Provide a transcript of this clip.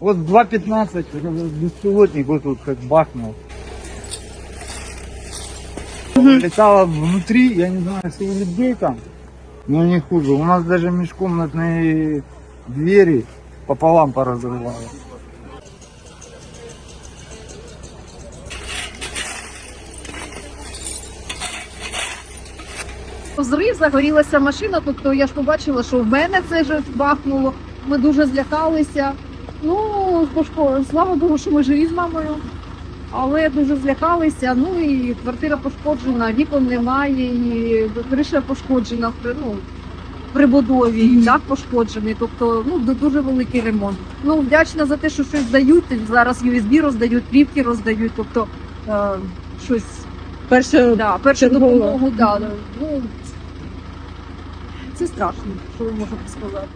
Вот 2.15, э, беспилотник вот тут как бахнул. Летало внутри, я не знаю, сколько людей там, но не хуже. У нас даже межкомнатные двери пополам поразрывало. Зрив загорілася машина, тобто я ж побачила, що в мене це вже бахнуло. Ми дуже злякалися. Ну, слава Богу, що ми живі з мамою. Але дуже злякалися. Ну і квартира пошкоджена, вікон немає, і криша пошкоджена ну, при будові, і дах пошкоджений. Тобто, ну дуже великий ремонт. Ну, вдячна за те, що щось дають. Зараз USB роздають, плівки роздають, тобто е, щось Перше Да, першу допомогу, да, да. Ну, це страшно, що ви можете сказати.